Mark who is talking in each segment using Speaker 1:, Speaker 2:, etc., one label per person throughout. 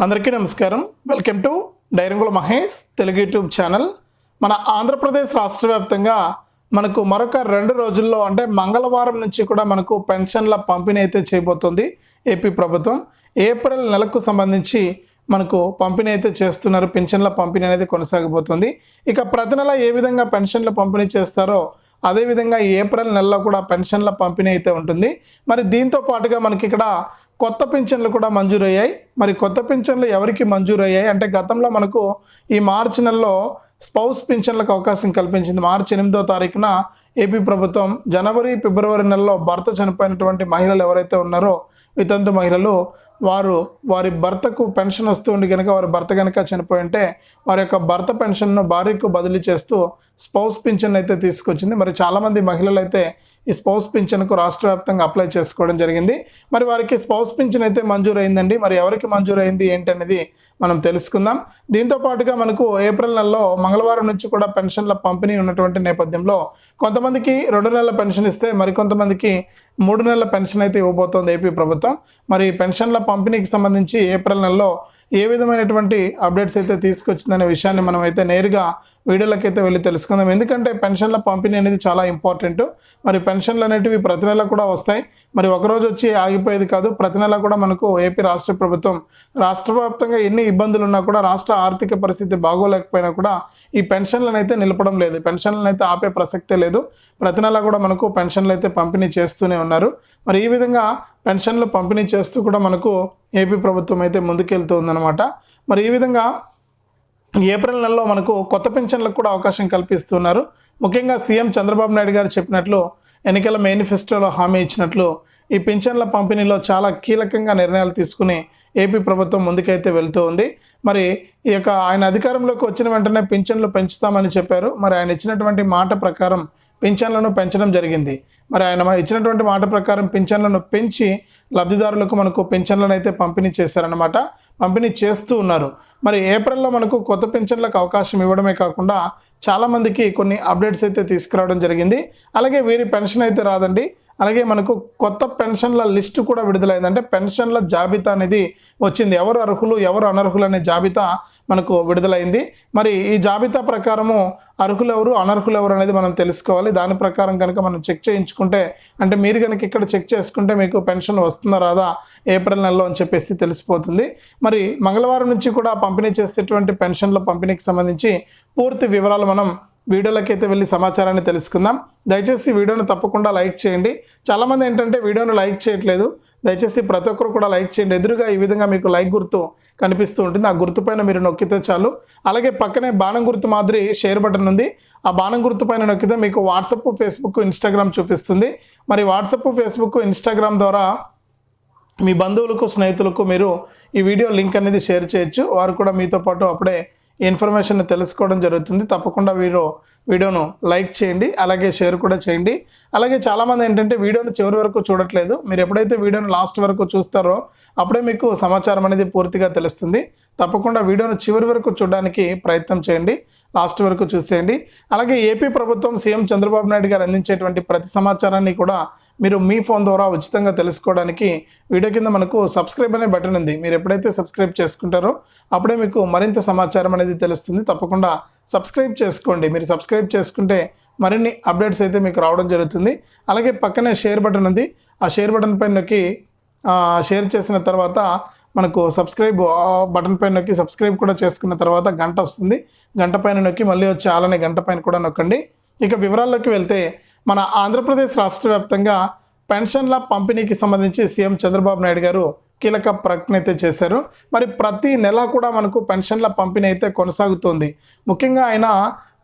Speaker 1: అందరికీ నమస్కారం. Welcome to Dairangula Mahesh Telugu YouTube channel. మన ఆంధ్రప్రదేశ్ రాష్ట్ర వ్యాప్తంగా మనకు మరొక రెండు రోజుల్లో అంటే మంగళవారం నుంచి కూడా మనకు పెన్షన్ల పంపిణీ అయితే చేయబోతుంది ఏపీ ప్రభుత్వం. ఏప్రిల్ నెలకు సంబంధించి మనకు పంపిణీ అయితే చేస్తున్నారు. పెన్షన్ల పంపిణీ అనేది కొనసాగబోతుంది. ఇక ప్రతి నెల ఏ విధంగా పెన్షన్ల పంపిణీ చేస్తారో అదేవిధంగా ఏప్రిల్ నెలలో కూడా పెన్షన్ల పంపిణీ అయితే ఉంటుంది. మరి దీంతో పాటుగా మనకి ఇక్కడ కొత్త పింఛన్లు కూడా మంజూరయ్యాయి. మరి కొత్త పింఛన్లు ఎవరికి మంజూరయ్యాయి? అంటే గతంలో మనకు ఈ మార్చి నెలలో స్పౌస్ పింఛన్లకు అవకాశం కల్పించింది. మార్చి ఎనిమిదో తారీఖున ఏపీ ప్రభుత్వం జనవరి ఫిబ్రవరి నెలలో భర్త చనిపోయినటువంటి మహిళలు ఎవరైతే ఉన్నారో వితంతు మహిళలు వారు వారి భర్తకు పెన్షన్ వస్తూ ఉండి కనుక వారి భర్త కనుక చనిపోయి ఉంటే వారి యొక్క భర్త పెన్షన్ను భార్యకు బదిలీ చేస్తూ స్పౌస్ పింఛన్ అయితే తీసుకొచ్చింది. మరి చాలామంది మహిళలు అయితే ఈ స్పౌస్ పింఛన్కు రాష్ట్ర వ్యాప్తంగా అప్లై చేసుకోవడం జరిగింది. మరి వారికి స్పౌస్ పింఛన్ అయితే మంజూరైందండి. మరి ఎవరికి మంజూరైంది ఏంటనేది మనం తెలుసుకుందాం. దీంతో పాటుగా మనకు ఏప్రిల్ నెలలో మంగళవారం నుంచి కూడా పెన్షన్ల పంపిణీ ఉన్నటువంటి నేపథ్యంలో కొంతమందికి రెండు నెలల పెన్షన్ ఇస్తే మరికొంతమందికి మూడు నెలల పెన్షన్ అయితే ఇవ్వబోతోంది ఏపీ ప్రభుత్వం. మరి పెన్షన్ల పంపిణీకి సంబంధించి ఏప్రిల్ నెలలో ఏ విధమైనటువంటి అప్డేట్స్ అయితే తీసుకొచ్చిందనే విషయాన్ని మనం అయితే నేరుగా వీడియోలకైతే అయితే వెళ్ళి తెలుసుకుందాం. ఎందుకంటే పెన్షన్ల పంపిణీ అనేది చాలా ఇంపార్టెంట్. మరి పెన్షన్లు అనేటివి ప్రతి నెల కూడా వస్తాయి. మరి ఒకరోజు వచ్చి ఆగిపోయేది కాదు. ప్రతి నెల కూడా మనకు ఏపీ రాష్ట్ర ప్రభుత్వం రాష్ట్ర వ్యాప్తంగా ఎన్ని ఇబ్బందులు ఉన్నా కూడా రాష్ట్ర ఆర్థిక పరిస్థితి బాగోలేకపోయినా కూడా ఈ పెన్షన్లను అయితే నిలపడం లేదు. పెన్షన్లను అయితే ఆపే ప్రసక్తే లేదు. ప్రతి నెల కూడా మనకు పెన్షన్లు అయితే పంపిణీ చేస్తూనే ఉన్నారు. మరి ఈ విధంగా పెన్షన్లు పంపిణీ చేస్తూ కూడా మనకు ఏపీ ప్రభుత్వం అయితే ముందుకెళ్తుందనమాట మరి ఈ విధంగా ఏప్రిల్ నెలలో మనకు కొత్త పెన్షన్లకు కూడా అవకాశం కల్పిస్తున్నారు. ముఖ్యంగా సీఎం చంద్రబాబు నాయుడు గారు చెప్పినట్లు ఎన్నికల మేనిఫెస్టోలో హామీ ఇచ్చినట్లు ఈ పింఛన్ల పంపిణీలో చాలా కీలకంగా నిర్ణయాలు తీసుకుని ఏపీ ప్రభుత్వం ముందుకైతే వెళ్తూ ఉంది మరి ఈ యొక్క ఆయన అధికారంలోకి వచ్చిన వెంటనే పింఛన్లు పెంచుతామని చెప్పారు. మరి ఆయన ఇచ్చినటువంటి మాట ప్రకారం పింఛన్లను పెంచడం జరిగింది. మరి ఆయన ఇచ్చినటువంటి మాట ప్రకారం పింఛన్లను పెంచి లబ్ధిదారులకు మనకు పింఛన్లను అయితే పంపిణీ చేశారనమాట పంపిణీ చేస్తూ ఉన్నారు. మరి ఏప్రిల్లో మనకు కొత్త పింఛన్లకు అవకాశం ఇవ్వడమే కాకుండా చాలామందికి కొన్ని అప్డేట్స్ అయితే తీసుకురావడం జరిగింది. అలాగే వీరి పెన్షన్ అయితే రాదండి. అలాగే మనకు కొత్త పెన్షన్ల లిస్టు కూడా విడుదలైంది. అంటే పెన్షన్ల జాబితా అనేది వచ్చింది. ఎవరు అర్హులు ఎవరు అనర్హులు అనే జాబితా మనకు విడుదలైంది. మరి ఈ జాబితా ప్రకారము అర్హులు ఎవరు అనర్హులు ఎవరు అనేది మనం తెలుసుకోవాలి. దాని ప్రకారం కనుక మనం చెక్ చేయించుకుంటే అంటే మీరు కనుక ఇక్కడ చెక్ చేసుకుంటే మీకు పెన్షన్ వస్తుందా రాదా ఏప్రిల్ నెలలో అని చెప్పేసి తెలిసిపోతుంది. మరి మంగళవారం నుంచి కూడా పంపిణీ చేసేటువంటి పెన్షన్ల పంపిణీకి సంబంధించి పూర్తి వివరాలు మనం వీడియోలోకి అయితే వెళ్ళి సమాచారాన్ని తెలుసుకుందాం. దయచేసి వీడియోను తప్పకుండా లైక్ చేయండి. చాలామంది ఏంటంటే వీడియోను లైక్ చేయట్లేదు. దయచేసి ప్రతి ఒక్కరు కూడా లైక్ చేయండి. ఎదురుగా ఈ విధంగా మీకు లైక్ గుర్తు కనిపిస్తూ ఉంటుంది. ఆ గుర్తు పైన మీరు నొక్కితే చాలు. అలాగే పక్కనే బాణం గుర్తు మాదిరి షేర్ బటన్ ఉంది. ఆ బాణం గుర్తు పైన నొక్కితే మీకు వాట్సప్ ఫేస్బుక్ ఇన్స్టాగ్రామ్ చూపిస్తుంది. మరి వాట్సప్ ఫేస్బుక్ ఇన్స్టాగ్రామ్ ద్వారా మీ బంధువులకు స్నేహితులకు మీరు ఈ వీడియో లింక్ అనేది షేర్ చేయొచ్చు. వారు కూడా మీతో పాటు అప్పుడే ఇన్ఫర్మేషన్ తెలుసుకోవడం జరుగుతుంది. తప్పకుండా వీరు వీడియోను లైక్ చేయండి అలాగే షేర్ కూడా చేయండి. అలాగే చాలామంది ఏంటంటే వీడియోను చివరి వరకు చూడట్లేదు. మీరు ఎప్పుడైతే వీడియోను లాస్ట్ వరకు చూస్తారో అప్పుడే మీకు సమాచారం అనేది పూర్తిగా తెలుస్తుంది. తప్పకుండా వీడియోను చివరి వరకు చూడడానికి ప్రయత్నం చేయండి లాస్ట్ వరకు చూసేయండి. అలాగే ఏపీ ప్రభుత్వం సీఎం చంద్రబాబు నాయుడు గారు అందించేటువంటి ప్రతి సమాచారాన్ని కూడా మీరు మీ ఫోన్ ద్వారా ఉచితంగా తెలుసుకోవడానికి వీడియో కింద మనకు సబ్స్క్రైబ్ అనే బటన్ ఉంది. మీరు ఎప్పుడైతే సబ్స్క్రైబ్ చేసుకుంటారో అప్పుడే మీకు మరింత సమాచారం అనేది తెలుస్తుంది. తప్పకుండా సబ్స్క్రైబ్ చేసుకోండి. మీరు సబ్స్క్రైబ్ చేసుకుంటే మరిన్ని అప్డేట్స్ అయితే మీకు రావడం జరుగుతుంది. అలాగే పక్కనే షేర్ బటన్ ఉంది. ఆ షేర్ బటన్ పైన నొక్కి షేర్ చేసిన తర్వాత మనకు సబ్స్క్రైబ్ బటన్ పైన నొక్కి సబ్స్క్రైబ్ కూడా చేసుకున్న తర్వాత గంట వస్తుంది. గంట పైన నొక్కి మళ్ళీ వచ్చి అలానే గంట పైన కూడా నొక్కండి. ఇక వివరాల్లోకి వెళ్తే మన ఆంధ్రప్రదేశ్ రాష్ట్ర వ్యాప్తంగా పెన్షన్ల పంపిణీకి సంబంధించి సీఎం చంద్రబాబు నాయుడు గారు కీలక ప్రకటన అయితే చేశారు. మరి ప్రతి నెల కూడా మనకు పెన్షన్ల పంపిణీ అయితే కొనసాగుతోంది. ముఖ్యంగా ఆయన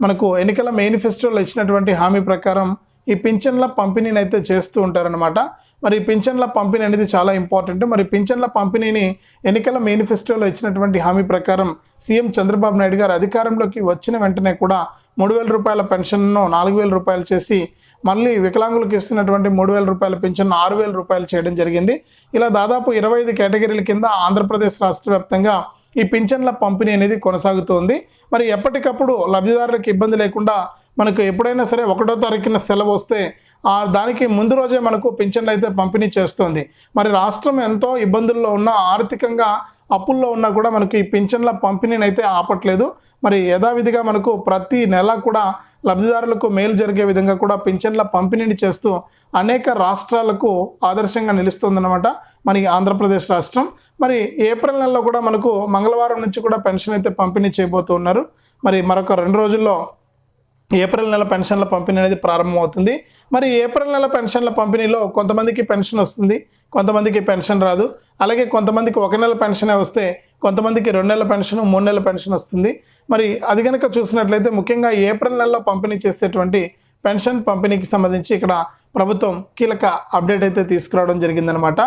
Speaker 1: మనకు ఎన్నికల మేనిఫెస్టోలో ఇచ్చినటువంటి హామీ ప్రకారం ఈ పింఛన్ల పంపిణీని అయితే చేస్తూ ఉంటారనమాట మరి ఈ పింఛన్ల పంపిణీ అనేది చాలా ఇంపార్టెంట్. మరి పింఛన్ల పంపిణీని ఎన్నికల మేనిఫెస్టోలో ఇచ్చినటువంటి హామీ ప్రకారం సీఎం చంద్రబాబు నాయుడు గారు అధికారంలోకి వచ్చిన వెంటనే కూడా మూడు వేల రూపాయల పెన్షన్ను నాలుగు వేల రూపాయలు చేసి మళ్ళీ వికలాంగులకు ఇస్తున్నటువంటి మూడు వేల రూపాయల పింఛన్ ఆరు వేల రూపాయలు చేయడం జరిగింది. ఇలా దాదాపు ఇరవై ఐదు కేటగిరీల కింద ఆంధ్రప్రదేశ్ రాష్ట్ర వ్యాప్తంగా ఈ పింఛన్ల పంపిణీ అనేది కొనసాగుతోంది. మరి ఎప్పటికప్పుడు లబ్ధిదారులకు ఇబ్బంది లేకుండా మనకు ఎప్పుడైనా సరే ఒకటో తారీఖున సెలవు వస్తే దానికి ముందు రోజే మనకు పింఛన్లు అయితే పంపిణీ చేస్తుంది. మరి రాష్ట్రం ఎంతో ఇబ్బందుల్లో ఉన్న ఆర్థికంగా అప్పుల్లో ఉన్నా కూడా మనకు ఈ పింఛన్ల పంపిణీని అయితే ఆపట్లేదు. మరి యథావిధిగా మనకు ప్రతి నెల కూడా లబ్ధిదారులకు మేలు జరిగే విధంగా కూడా పింఛన్ల పంపిణీని చేస్తూ అనేక రాష్ట్రాలకు ఆదర్శంగా నిలుస్తుందన్నమాట. మన ఆంధ్రప్రదేశ్ రాష్ట్రం. మరి ఏప్రిల్ నెలలో కూడా మనకు మంగళవారం నుంచి కూడా పెన్షన్ అయితే పంపిణీ చేయబోతున్నారు మరి మరొక రెండు రోజుల్లో ఏప్రిల్ నెల పెన్షన్ల పంపిణీ అనేది ప్రారంభమవుతుంది. మరి ఏప్రిల్ నెల పెన్షన్ల పంపిణీలో కొంతమందికి పెన్షన్ వస్తుంది కొంతమందికి పెన్షన్ రాదు. అలాగే కొంతమందికి ఒక నెల పెన్షనే వస్తే కొంతమందికి రెండు నెలల పెన్షన్ మూడు నెలల పెన్షన్ వస్తుంది. మరి అది కనుక చూసినట్లయితే ముఖ్యంగా ఏప్రిల్ నెలలో పంపిణీ చేసేటువంటి పెన్షన్ పంపిణీకి సంబంధించి ఇక్కడ ప్రభుత్వం కీలక అప్డేట్ అయితే తీసుకురావడం జరిగిందనమాట.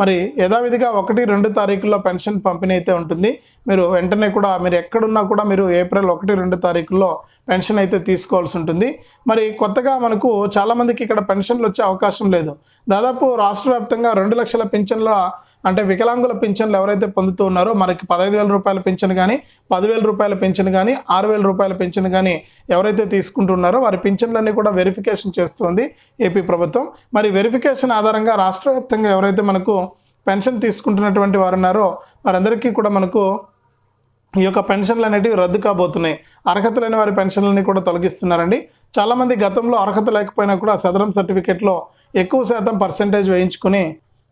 Speaker 1: మరి యథావిధిగా ఒకటి రెండు తారీఖుల్లో పెన్షన్ పంపిణీ అయితే ఉంటుంది. మీరు వెంటనే కూడా మీరు ఎక్కడున్నా కూడా మీరు ఏప్రిల్ ఒకటి రెండు తారీఖుల్లో పెన్షన్ అయితే తీసుకోవాల్సి ఉంటుంది. మరి కొత్తగా మనకు చాలామందికి ఇక్కడ పెన్షన్లు వచ్చే అవకాశం లేదు. దాదాపు రాష్ట్ర వ్యాప్తంగా రెండు లక్షల పింఛన్ల అంటే వికలాంగుల పింఛన్లు ఎవరైతే పొందుతూ ఉన్నారో మనకి పదహైదు వేల రూపాయల పింఛన్ కానీ పదివేల రూపాయల పింఛన్ కానీ ఆరు వేల రూపాయల పింఛన్ కానీ ఎవరైతే తీసుకుంటున్నారో వారి పింఛన్లన్నీ కూడా వెరిఫికేషన్ చేస్తుంది ఏపీ ప్రభుత్వం. మరి వెరిఫికేషన్ ఆధారంగా రాష్ట్ర వ్యాప్తంగా ఎవరైతే మనకు పెన్షన్ తీసుకుంటున్నటువంటి వారు ఉన్నారో వారందరికీ కూడా మనకు ఈ యొక్క పెన్షన్లు అనేటివి రద్దు కాబోతున్నాయి. అర్హత లేని వారి పెన్షన్లని కూడా తొలగిస్తున్నారండి. చాలామంది గతంలో అర్హత లేకపోయినా కూడా సదరం సర్టిఫికేట్లో ఎక్కువ శాతం పర్సెంటేజ్ వేయించుకుని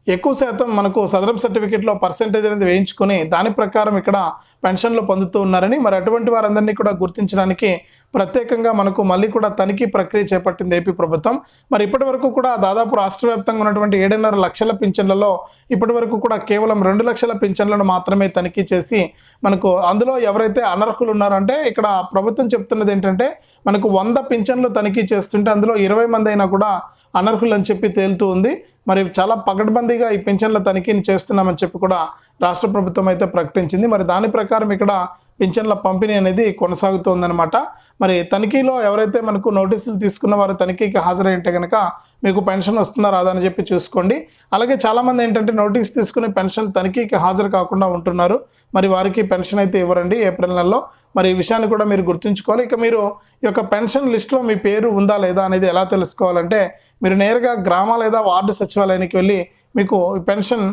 Speaker 1: ఎక్కువ శాతం మనకు సదరం సర్టిఫికేట్లో పర్సెంటేజ్ అనేది వేయించుకొని దాని ప్రకారం ఇక్కడ పెన్షన్లు పొందుతూ ఉన్నారని మరి అటువంటి వారందరినీ కూడా గుర్తించడానికి ప్రత్యేకంగా మనకు మళ్ళీ కూడా తనిఖీ ప్రక్రియ చేపట్టింది ఏపీ ప్రభుత్వం. మరి ఇప్పటి వరకు కూడా దాదాపు రాష్ట్ర వ్యాప్తంగా ఉన్నటువంటి ఏడున్నర లక్షల పింఛన్లలో ఇప్పటి వరకు కూడా కేవలం రెండు లక్షల పింఛన్లను మాత్రమే తనిఖీ చేసి మనకు అందులో ఎవరైతే అనర్హులు ఉన్నారో అంటే ఇక్కడ ప్రభుత్వం చెప్తున్నది ఏంటంటే మనకు వంద పింఛన్లు తనిఖీ చేస్తుంటే అందులో ఇరవై మంది అయినా కూడా అనర్హులు అని చెప్పి తేలుతూ ఉంది. మరి చాలా పకడ్బందీగా ఈ పింఛన్ల తనిఖీని చేస్తున్నామని చెప్పి కూడా రాష్ట్ర ప్రభుత్వం అయితే ప్రకటించింది. మరి దాని ప్రకారం ఇక్కడ పింఛన్ల పంపిణీ అనేది కొనసాగుతోందనమాట మరి తనిఖీలో ఎవరైతే మనకు నోటీసులు తీసుకున్న వారు తనిఖీకి హాజరైంటే కనుక మీకు పెన్షన్ వస్తుందా రాదా అని చెప్పి చూసుకోండి. అలాగే చాలామంది ఏంటంటే నోటీస్ తీసుకుని పెన్షన్ తనిఖీకి హాజరు కాకుండా ఉంటున్నారు. మరి వారికి పెన్షన్ అయితే ఇవ్వరండి ఏప్రిల్ నెలలో. మరి ఈ విషయాన్ని కూడా మీరు గుర్తుంచుకోవాలి. ఇక మీరు ఈ యొక్క పెన్షన్ లిస్టులో మీ పేరు ఉందా లేదా అనేది ఎలా తెలుసుకోవాలంటే మీరు నేరుగా గ్రామ లేదా వార్డు సచివాలయానికి వెళ్ళి మీకు పెన్షన్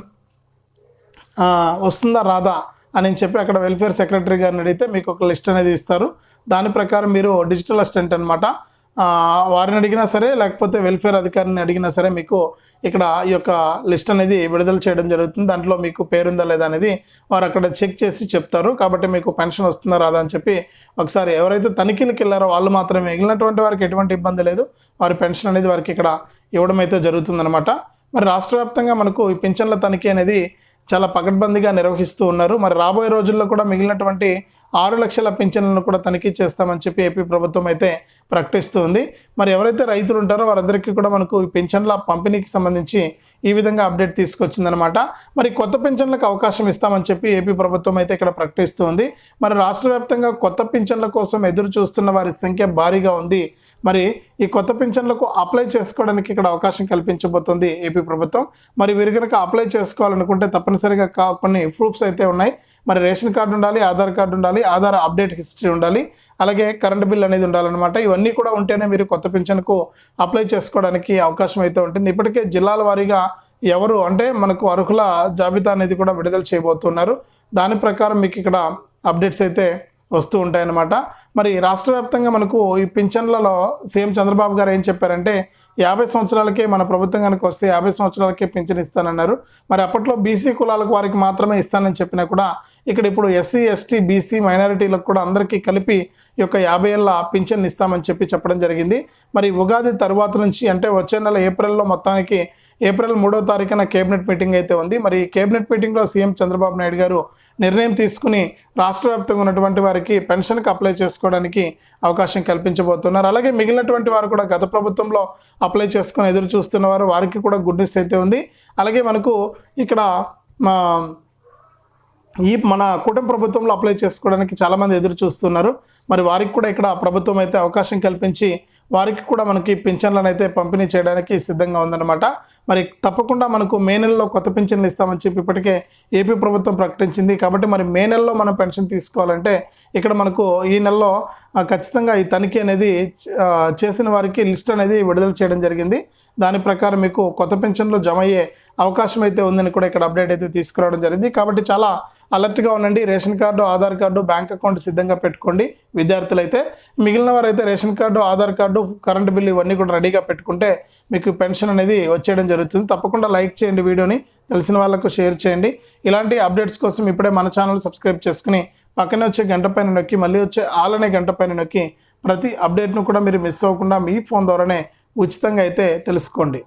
Speaker 1: వస్తుందా రాదా అని చెప్పి అక్కడ వెల్ఫేర్ సెక్రటరీ గారిని అడిగితే మీకు ఒక లిస్ట్ అనేది ఇస్తారు. దాని ప్రకారం మీరు డిజిటల్ అసిస్టెంట్ అనమాట వారిని అడిగినా సరే లేకపోతే వెల్ఫేర్ అధికారిని అడిగినా సరే మీకు ఇక్కడ ఈ యొక్క లిస్ట్ అనేది విడుదల చేయడం జరుగుతుంది. దాంట్లో మీకు పేరుందా లేదా అనేది వారు అక్కడ చెక్ చేసి చెప్తారు. కాబట్టి మీకు పెన్షన్ వస్తుందా రాదా అని చెప్పి ఒకసారి ఎవరైతే తనిఖీలకు వెళ్ళారో వాళ్ళు మాత్రమే. మిగిలినటువంటి వారికి ఎటువంటి ఇబ్బంది లేదు. వారి పెన్షన్ అనేది వారికి ఇక్కడ ఇవ్వడం అయితే జరుగుతుందన్నమాట. మరి రాష్ట్ర వ్యాప్తంగా మనకు ఈ పింఛన్ల తనిఖీ అనేది చాలా పకడ్బందీగా నిర్వహిస్తూ ఉన్నారు. మరి రాబోయే రోజుల్లో కూడా మిగిలినటువంటి ఆరు లక్షల పింఛన్లను కూడా తనిఖీ చేస్తామని చెప్పి ఏపీ ప్రభుత్వం అయితే ప్రకటిస్తూ ఉంది మరి ఎవరైతే రైతులు ఉంటారో వారందరికీ కూడా మనకు ఈ పింఛన్ల పంపిణీకి సంబంధించి ఈ విధంగా అప్డేట్ తీసుకొచ్చిందనమాట మరి కొత్త పింఛన్లకు అవకాశం ఇస్తామని చెప్పి ఏపీ ప్రభుత్వం అయితే ఇక్కడ ప్రకటిస్తూ ఉంది మరి రాష్ట్ర వ్యాప్తంగా కొత్త పింఛన్ల కోసం ఎదురు చూస్తున్న వారి సంఖ్య భారీగా ఉంది. మరి ఈ కొత్త పింఛన్లకు అప్లై చేసుకోవడానికి ఇక్కడ అవకాశం కల్పించబోతుంది ఏపీ ప్రభుత్వం. మరి వీరు కనుక అప్లై చేసుకోవాలనుకుంటే తప్పనిసరిగా కా- కొన్ని ప్రూఫ్స్ అయితే ఉన్నాయి. మరి రేషన్ కార్డు ఉండాలి ఆధార్ కార్డు ఉండాలి ఆధార్ అప్డేట్ హిస్టరీ ఉండాలి అలాగే కరెంట్ బిల్ అనేది ఉండాలన్నమాట. ఇవన్నీ కూడా ఉంటేనే మీరు కొత్త పింఛన్కు అప్లై చేసుకోవడానికి అవకాశం అయితే ఉంటుంది. ఇప్పటికే జిల్లాల వారీగా ఎవరు అంటే మనకు అర్హుల జాబితా అనేది కూడా విడుదల చేయబోతున్నారు. దాని ప్రకారం మీకు ఇక్కడ అప్డేట్స్ అయితే వస్తూ ఉంటాయన్నమాట. మరి రాష్ట్ర వ్యాప్తంగా మనకు ఈ పింఛన్లలో సీఎం చంద్రబాబు గారు ఏం చెప్పారంటే యాభై సంవత్సరాలకే మన ప్రభుత్వం కనుక వస్తే యాభై సంవత్సరాలకే పింఛన్ ఇస్తానన్నారు. మరి అప్పట్లో బీసీ కులాలకు వారికి మాత్రమే ఇస్తానని చెప్పినా కూడా ఇక్కడ ఇప్పుడు ఎస్సీ ఎస్టీ బీసీ మైనారిటీలకు కూడా అందరికీ కలిపి ఈ యొక్క యాభై ఏళ్ళ పింఛన్ ఇస్తామని చెప్పి చెప్పడం జరిగింది. మరి ఉగాది తర్వాత నుంచి అంటే వచ్చే నెల ఏప్రిల్లో మొత్తానికి ఏప్రిల్ మూడో తారీఖున కేబినెట్ మీటింగ్ అయితే ఉంది. మరి ఈ కేబినెట్ మీటింగ్లో సీఎం చంద్రబాబు నాయుడు గారు నిర్ణయం తీసుకుని రాష్ట్ర వ్యాప్తంగా ఉన్నటువంటి వారికి పెన్షన్కి అప్లై చేసుకోవడానికి అవకాశం కల్పించబోతున్నారు. అలాగే మిగిలినటువంటి వారు కూడా గత ప్రభుత్వంలో అప్లై చేసుకుని ఎదురు చూస్తున్న వారు వారికి కూడా గుడ్ న్యూస్ అయితే ఉంది. అలాగే మనకు ఇక్కడ మా ఈ మన కుటుంబ ప్రభుత్వంలో అప్లై చేసుకోవడానికి చాలామంది ఎదురు చూస్తున్నారు. మరి వారికి కూడా ఇక్కడ ప్రభుత్వం అయితే అవకాశం కల్పించి వారికి కూడా మనకి పింఛన్లను అయితే పంపిణీ చేయడానికి సిద్ధంగా ఉందన్నమాట. మరి తప్పకుండా మనకు మే నెలలో కొత్త పింఛన్లు ఇస్తామని చెప్పి ఇప్పటికే ఏపీ ప్రభుత్వం ప్రకటించింది. కాబట్టి మరి మే నెలలో మనం పెన్షన్ తీసుకోవాలంటే ఇక్కడ మనకు ఈ నెలలో ఖచ్చితంగా ఈ తనిఖీ అనేది చేసిన వారికి లిస్ట్ అనేది విడుదల చేయడం జరిగింది. దాని ప్రకారం మీకు కొత్త పెన్షన్లు జమ అయ్యే అవకాశం అయితే ఉందని కూడా ఇక్కడ అప్డేట్ అయితే తీసుకురావడం జరిగింది. కాబట్టి చాలా అలర్ట్గా ఉండండి. Ration card Aadhaar card bank account సిద్ధంగా పెట్టుకోండి. విద్యార్థులైతే మిగిలిన వారైతే ration card Aadhaar card current bill ఇవన్నీ కూడా రెడీగా పెట్టుకుంటే మీకు పెన్షన్ అనేది వచ్చేయడం జరుగుతుంది. తప్పకుండా లైక్ చేయండి వీడియోని. తెలిసిన వాళ్ళకు షేర్ చేయండి. ఇలాంటి అప్డేట్స్ కోసం ఇప్పుడే మన ఛానల్ సబ్స్క్రైబ్ చేసుకుని పక్కనే వచ్చే గంట పైన నొక్కి మళ్ళీ వచ్చే ఆల్ అనే గంట పైన నొక్కి ప్రతి అప్డేట్ను కూడా మీరు మిస్ అవ్వకుండా మీ ఫోన్ ద్వారానే ఉచితంగా అయితే తెలుసుకోండి.